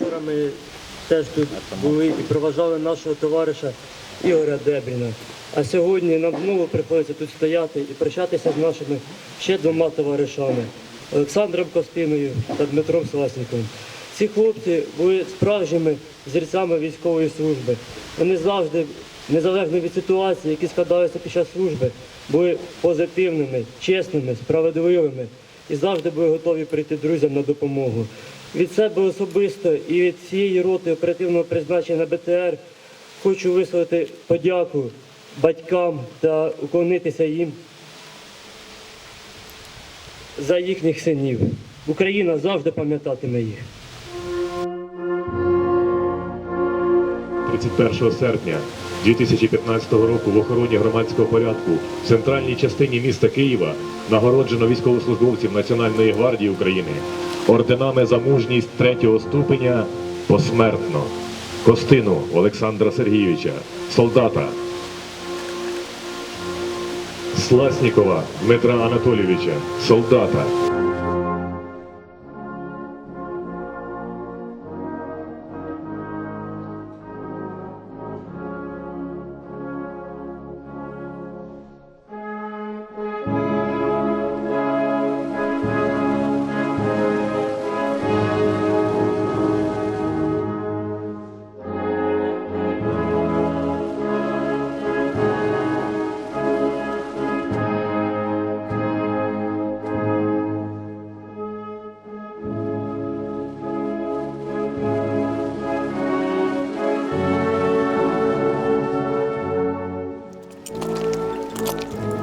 ми теж тут були і проважали нашого товариша Ігоря Дебріна. А сьогодні нам знову приходиться тут стояти і прощатися з нашими ще двома товаришами Олександром Костиною та Дмитром Сласніковим. Ці хлопці були справжніми зірцями військової служби. Вони завжди, незалежно від ситуації, які складалися під час служби, були позитивними, чесними, справедливими і завжди були готові прийти друзям на допомогу. Від себе особисто і від всієї роти оперативного призначення БТР хочу висловити подяку батькам та уклонитися їм за їхніх синів. Україна завжди пам'ятатиме їх. 31 серпня 2015 року в охороні громадського порядку в центральній частині міста Києва нагороджено військовослужбовців Національної гвардії України орденами за мужність третього ступеня посмертно. Костину Олександра Сергійовича, солдата. Сласнікова Дмитра Анатолійовича, солдата. you